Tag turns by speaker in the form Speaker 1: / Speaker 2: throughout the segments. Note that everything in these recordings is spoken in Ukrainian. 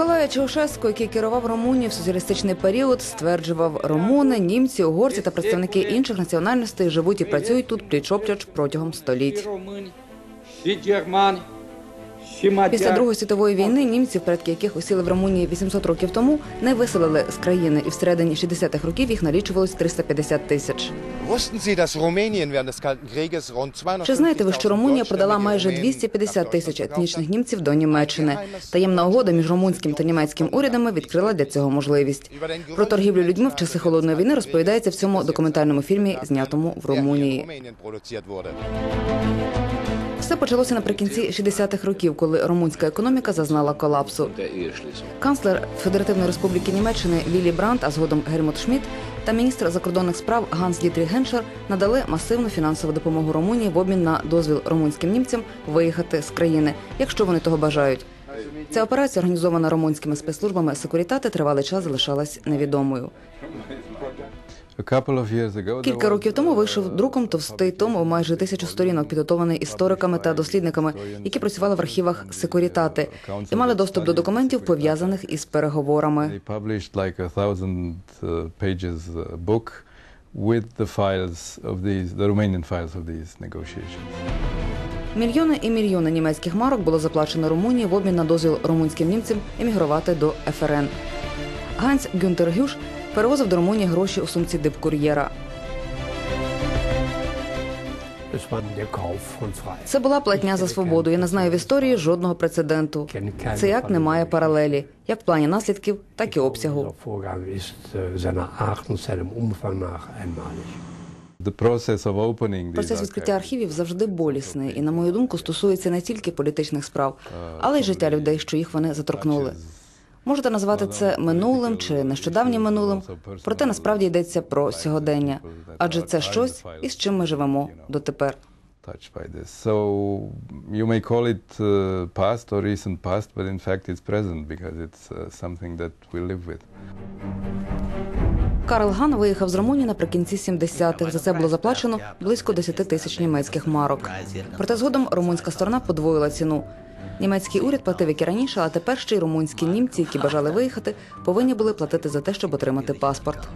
Speaker 1: Ніколая Чаушеску, який керував Румунією в соціалістичний період, стверджував, румуни, німці, угорці та представники інших національностей живуть і працюють тут пліч-опліч протягом століть. Після Другої світової війни німців, предки яких осіли в Румунії 800 років тому, не виселили з країни, і всередині 60-х років їх налічувалось 350 тисяч.
Speaker 2: Wussten Sie, dass Rumänien während des Kalten Krieges rund 250.000
Speaker 1: Чи знаєте ви, що Румунія продала майже 250 тисяч етнічних німців до Німеччини? Таємна угода між румунським та німецьким урядами відкрила для цього можливість. Про торгівлю людьми в часи холодної війни розповідається в цьому документальному фільмі, знятому в Румунії. Все почалося наприкінці 60-х років, коли румунська економіка зазнала колапсу. Канцлер Федеративної Республіки Німеччини Віллі Брандт, а згодом Гельмут Шмідт та міністр закордонних справ Ганс Дітріх Геншер надали масивну фінансову допомогу Румунії в обмін на дозвіл румунським німцям виїхати з країни, якщо вони того бажають. Ця операція, організована румунськими спецслужбами секурітати, тривалий час залишалась невідомою. Кілька років тому вийшов друком товстий том у майже тисячу сторінок, підготовлений істориками та дослідниками, які працювали в архівах секурітати і мали доступ до документів, пов'язаних із переговорами.
Speaker 3: With the.
Speaker 1: Мільйони і мільйони німецьких марок було заплачено Румунії в обмін на дозвіл румунським німцям емігрувати до ФРН. Ганс Гюнтер Гюш перевозив до Румунії гроші у сумці дипкур'єра. Це була платня за свободу. Я не знаю в історії жодного прецеденту. Цей акт не має паралелі, як в плані наслідків, так і обсягу. Процес відкриття архівів завжди болісний і, на мою думку, стосується не тільки політичних справ, але й життя людей, що їх вони заторкнули. Можете назвати це минулим чи нещодавнім минулим, проте насправді йдеться про сьогодення, адже це щось, із чим ми живемо дотепер.
Speaker 3: touched by this. So you may call uh, past, but in fact it's present because it's uh, something that we live with.
Speaker 1: Карл Ган виїхав з Румунії наприкінці 70-х. За це було заплачено близько 10 тисяч німецьких марок. Проте згодом румунська сторона подвоїла ціну. Німецький уряд платив як і раніше, а тепер ще й румунські німці, які бажали виїхати, повинні були платити за те, щоб отримати паспорт.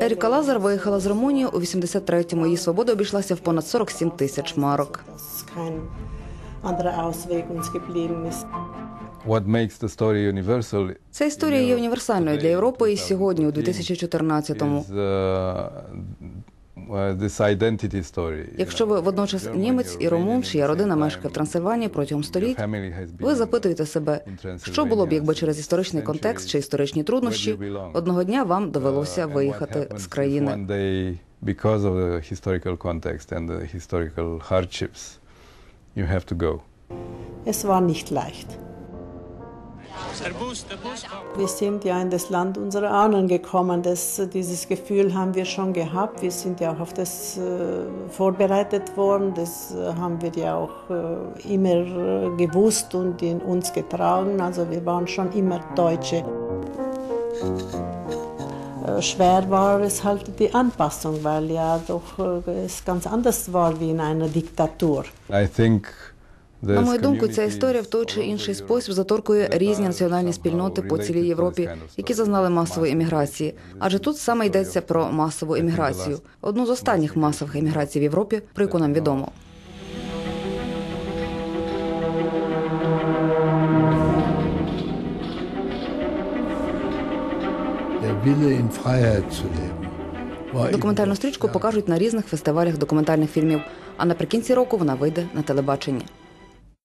Speaker 1: Еріка Лазар виїхала з Румунії у 83-му. Її свобода обійшлася в понад 47 тисяч марок.
Speaker 4: Anderer Ausweg uns geblieben ist.
Speaker 3: What makes the story universal
Speaker 1: Ця історія є універсальною для Європи і сьогодні, у 2014-му.
Speaker 3: is uh, this identity story.
Speaker 1: Якщо ви водночас німець і румун, чия родина мешкає в Трансильванії протягом століть, ви запитуєте себе, що було б, якби через історичний контекст чи історичні труднощі одного дня вам довелося
Speaker 3: Uh, what
Speaker 1: виїхати з країни.
Speaker 3: You have to go.
Speaker 4: Es war nicht leicht. Wir sind ja in das Land unserer Ahnen gekommen. Das, dieses Gefühl haben wir schon gehabt. Wir sind ja auch auf das äh, vorbereitet worden. Das äh, haben wir ja auch äh, immer äh, gewusst und in uns getragen. Also wir waren schon immer Deutsche. Schwer war es halt die Anpassung, weil ja doch äh, es ganz anders war wie in einer Diktatur.
Speaker 3: I think
Speaker 1: На мою думку, ця історія в той чи інший спосіб заторкує різні національні спільноти по цілій Європі, які зазнали масової еміграції. Адже тут саме йдеться про масову еміграцію, одну з останніх масових еміграцій в Європі, про яку нам відомо.
Speaker 5: Wille in Freiheit zu leben
Speaker 1: Документальну стрічку покажуть на різних фестивалях документальних фільмів. А наприкінці року вона вийде на телебаченні.